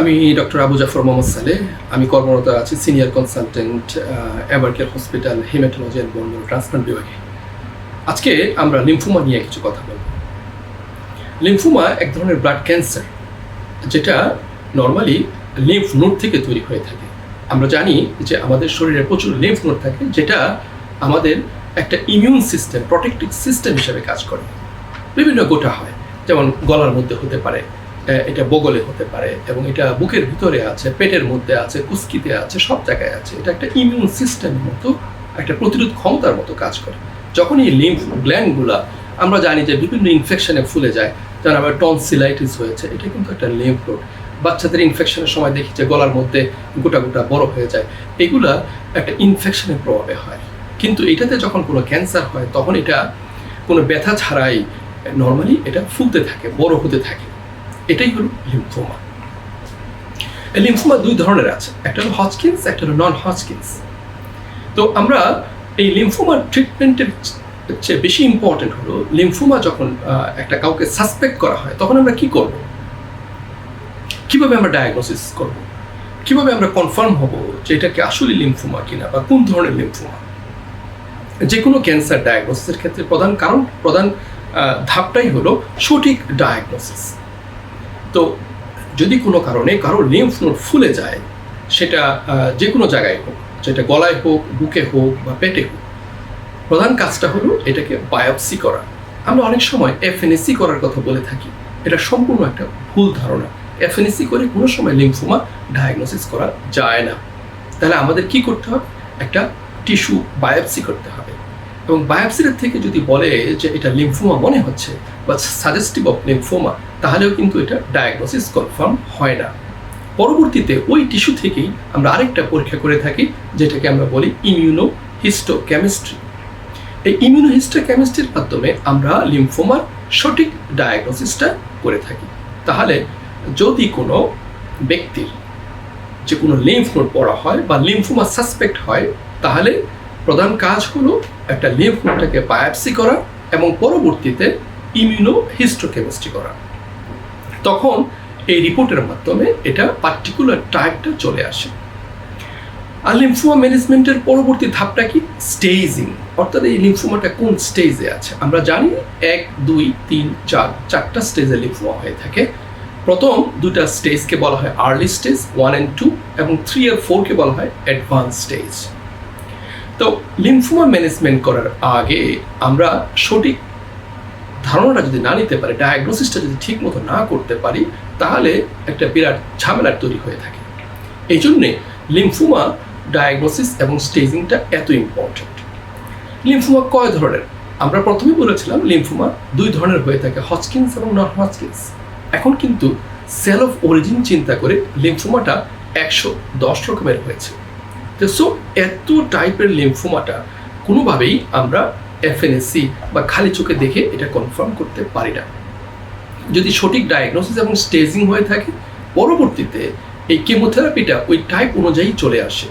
আমি ডক্টর আবু জাফর মোহাম্মদ সালে, আমি কর্মরত আছি senior consultant Evercare hospital haematology and bone transplant বিভাগে। আজকে আমরা লিম্ফুমা নিয়ে কিছু কথা বলব। লিম্ফুমা এক ধরনের ব্লাড ক্যান্সার যেটা নর্মালি লিম্ফ নোড থেকে তৈরি হয়ে থাকে। আমরা জানি যে আমাদের শরীরে প্রচুর লিম্ফ নোড থাকে, যেটা আমাদের একটা ইমিউন সিস্টেম প্রোটেক্টিভ সিস্টেম হিসেবে কাজ করে। বিভিন্ন গোটা হয়, যেমন গলার মধ্যে হতে পারে এটা বগলে হতে পারে এবং এটা বুকের ভিতরে আছে, পেটের মধ্যে আছে, কুস্কিতে আছে, সব জায়গায় আছে। এটা একটা ইমিউন সিস্টেমের মতো, একটা প্রতিরোধ ক্ষমতার মতো কাজ করে। যখন এই লিম্ফ গ্ল্যান্ডগুলা আমরা জানি যে বিভিন্ন ইনফেকশনে ফুলে যায়, যেমন আমার টনসিলাইটিস হয়েছে, এটা কিন্তু একটা লিম্ফ নোড বাচ্চাদের ইনফেকশনের সময় দেখি যে গলার মধ্যে গোটা গোটা বড় হয়ে যায়, এগুলা একটা ইনফেকশনের প্রভাবে হয়। কিন্তু এটাতে যখন কোনো ক্যান্সার হয়, তখন এটা কোনো ব্যথা ছাড়াই নর্মালি এটা ফুলতে থাকে, বড় হতে থাকে। এটাই হলো লিম্ফোমা লিম্ফোমা দুই ধরনের আছে, একটা হলো হজকিন্স একটা হলো নন হজকিন্স তো আমরা এই লিম্ফোমার ট্রিটমেন্টের চেয়ে বেশি ইম্পর্টেন্ট হলো লিম্ফোমা যখন একটা কাউকে সাসপেক্ট করা হয়, তখন আমরা কি করব? কীভাবে আমরা ডায়াগনোসিস করব? কীভাবে আমরা কনফার্ম হব যে এটা কি আসলে লিম্ফোমা কিনা বা কোন ধরনের লিম্ফোমা যে কোনো ক্যান্সার ডায়াগনোসিসের ক্ষেত্রে প্রধান কারণ, প্রধান ধাপটাই হলো সঠিক ডায়াগনোসিস তো যদি কোনো কারণে কারও লিম্ফ নোড ফুলে যায়, সেটা যে কোনো জায়গায় হোক, সেটা গলায় হোক, বুকে হোক বা পেটে হোক, প্রধান কাজটা হলো এটাকে বায়োপসি করা। আমরা অনেক সময় এফএনএসি করার কথা বলে থাকি। এটা সম্পূর্ণ একটা ভুল ধারণা। এফএনএসি করে কোনো সময় লিম্ফোমা ডায়াগনোসিস করা যায় না। তাহলে আমাদের কি করতে হবে? একটা টিস্যু বায়োপসি করতে হবে। এবং বায়োপসির থেকে যদি বলে যে এটা লিম্ফোমা মনে হচ্ছে বা সাজেস্টিভ অফ লিম্ফোমা তাহলেও কিন্তু এটা ডায়াগনোসিস কনফার্ম হয় না। পরবর্তীতে ওই টিস্যু থেকেই আমরা আরেকটা পরীক্ষা করে থাকি, যেটাকে আমরা বলি ইমিউনো হিস্টো কেমিস্ট্রি এই ইমিউনো হিস্টো কেমিস্ট্রির মাধ্যমে আমরা লিম্ফোমার সঠিক ডায়াগনোসিসটা করে থাকি। তাহলে যদি কোনো ব্যক্তির যে কোনো লিম্ফ নোড পড়া হয় বা লিম্ফোমা সাসপেক্ট হয়, তাহলে প্রধান কাজ হলো একটা লিম্ফ নোডটাকে বায়োপসি করা এবং পরবর্তীতে ইমিউনো হিস্টোকেমিস্ট্রি করা। তখন এই রিপোর্টের মাধ্যমে এটা পার্টিকুলার টাইপটা চলে আসে। আর লিম্ফোমা ম্যানেজমেন্টের পরবর্তী ধাপটা কি? স্টেজিং অর্থাৎ এই লিম্ফোমাটা কোন স্টেজে আছে? আমরা জানি এক, দুই, তিন, চার, চারটা স্টেজে লিম্ফোমা হয়ে থাকে। প্রথম দুটা স্টেজকে বলা হয় early stage one and two এবং থ্রি আর ফোরকে বলা হয় অ্যাডভান্স স্টেজ তো লিম্ফোমা ম্যানেজমেন্ট করার আগে আমরা সঠিক ধারণাটা যদি না নিতে পারি ডায়াগনোসিসটা যদি ঠিক মতো না করতে পারি, তাহলে একটা বিরাট ঝামেলার তৈরি হয়ে থাকে। এই জন্যে লিম্ফোমা ডায়াগনোসিস এবং স্টেজিংটা এত ইম্পর্ট্যান্ট লিম্ফোমা কয় ধরনের? আমরা প্রথমেই বলেছিলাম লিম্ফোমা দুই ধরনের হয়ে থাকে হজকিন্স এবং নন হজকিন্স এখন কিন্তু সেল অফ অরিজিন চিন্তা করে লিম্ফোমাটা একশো দশ রকমের হয়েছে। সো এত টাইপের লিম্ফোমাটা কোনোভাবেই আমরা এফএনএসসি বা খালি চোখে দেখে এটা কনফার্ম করতে পারি না। যদি সঠিক ডায়াগনোসিস এবং স্টেজিং হয়ে থাকে, পরবর্তীতে এই কেমোথেরাপিটা ওই টাইপ অনুযায়ী চলে আসে।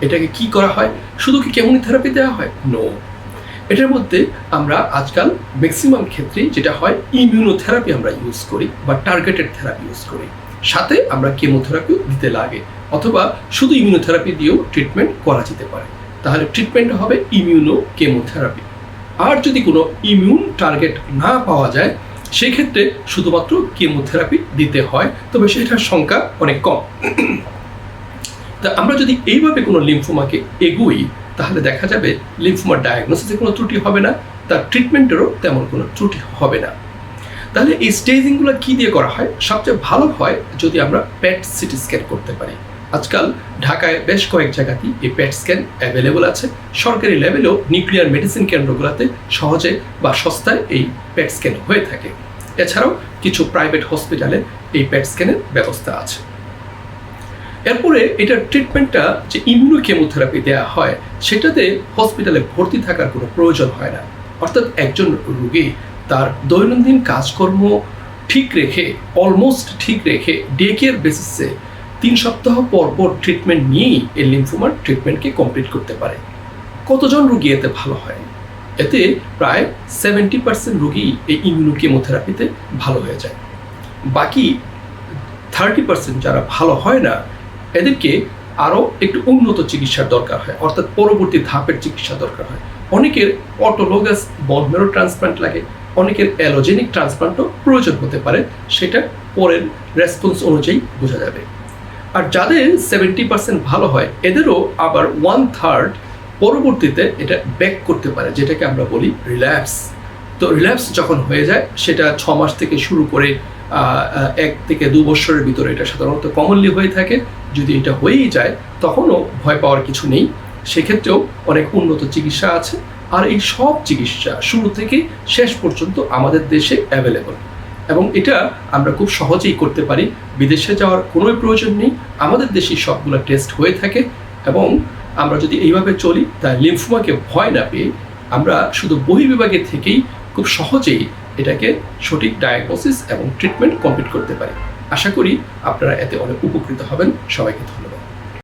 এটাকে কি করা হয়? শুধু কি কেমোথেরাপি দেওয়া হয়? নো এটার মধ্যে আমরা আজকাল ম্যাক্সিমাম ক্ষেত্রেই যেটা হয় ইমিউনোথেরাপি আমরা ইউজ করি বা টার্গেটেড থেরাপি ইউজ করি। সাথে আমরা কেমোথেরাপিও দিতে লাগে। অথবা শুধু ইমিউনোথেরাপি দিয়েও ট্রিটমেন্ট করা যেতে পারে। তাহলে ট্রিটমেন্টটা হবে ইমিউনো কেমোথেরাপি আর যদি কোনো ইমিউন টার্গেট না পাওয়া যায়, সেক্ষেত্রে শুধুমাত্র কেমোথেরাপি দিতে হয়, তবে সেটার সংখ্যা অনেক কম। তা আমরা যদি এইভাবে কোনো লিম্ফোমাকে এগোই, তাহলে দেখা যাবে লিম্ফোমার ডায়াগনোসিসে কোনো ত্রুটি হবে না, তার ট্রিটমেন্টেরও তেমন কোনো ত্রুটি হবে না। তাহলে এই স্টেজিংগুলো কি দিয়ে করা হয়? সবচেয়ে ভালো হয় যদি আমরা প্যাট সিটি স্ক্যান করতে পারি। আজকাল ঢাকায় বেশ কয়েক জায়গাতেই এই প্যাট স্ক্যান অ্যাভেলেবল আছে। সরকারি লেভেলেও নিউক্লিয়ার মেডিসিন কেন্দ্রগুলোতে সহজে বা সস্তায় এই প্যাট স্ক্যান হয়ে থাকে। এছাড়াও কিছু প্রাইভেট হসপিটালে এই প্যাট স্ক্যানের ব্যবস্থা আছে। এরপরে এটার ট্রিটমেন্টটা যে ইমিউনো কেমোথেরাপি দেওয়া হয়, সেটাতে হসপিটালে ভর্তি থাকার কোনো প্রয়োজন হয় না। অর্থাৎ একজন রোগী তার দৈনন্দিন কাজকর্ম ঠিক রেখে অলমোস্ট ঠিক রেখে ডে কেয়ার বেসিসে তিন সপ্তাহ পর পর ট্রিটমেন্ট নিয়েই এই লিম্ফোমার ট্রিটমেন্টকে কমপ্লিট করতে পারে। কতজন রুগী এতে ভালো হয়? এতে প্রায় সেভেন্টি পার্সেন্ট রুগী এই ইমিউনো কেমোথেরাপিতে ভালো হয়ে যায়। বাকি থার্টি পার্সেন্ট যারা ভালো হয় না, এদেরকে আরও একটু উন্নত চিকিৎসার দরকার হয়, অর্থাৎ পরবর্তী ধাপের চিকিৎসা দরকার হয়। অনেকের অটোলোগাস বনমেরো ট্রান্সপ্লান্ট লাগে, অনেকের অ্যালোজেনিক ট্রান্সপ্লান্টও প্রয়োজন হতে পারে সেটা পরের রেসপন্স অনুযায়ী বোঝা যাবে। আর যাদের সেভেন্টি পার্সেন্ট ভালো হয়, এদেরও আবার ওয়ান থার্ড পরবর্তীতে এটা ব্যাক করতে পারে, যেটাকে আমরা বলি রিল্যাপস তো রিল্যাপস যখন হয়ে যায়, সেটা ছ মাস থেকে শুরু করে এক থেকে দু বছরের ভিতরে এটা সাধারণত কমনলি হয়ে থাকে। যদি এটা হয়েই যায়, তখনও ভয় পাওয়ার কিছু নেই। সেক্ষেত্রেও অনেক উন্নত চিকিৎসা আছে। আর এই সব চিকিৎসা শুরু থেকে শেষ পর্যন্ত আমাদের দেশে অ্যাভেলেবল এবং এটা আমরা খুব সহজেই করতে পারি। বিদেশে যাওয়ার কোনো প্রয়োজন নেই। আমাদের দেশেই সবগুলো টেস্ট হয়ে থাকে এবং আমরা যদি এইভাবে চলি তা লিম্ফোমাকে ভয় না পেয়ে আমরা শুধু বহির্বিভাগে থেকেই খুব সহজেই এটাকে সঠিক ডায়াগনোসিস এবং ট্রিটমেন্ট কমপ্লিট করতে পারি। আশা করি আপনারা এতে অনেক উপকৃত হবেন। সবাইকে ধন্যবাদ।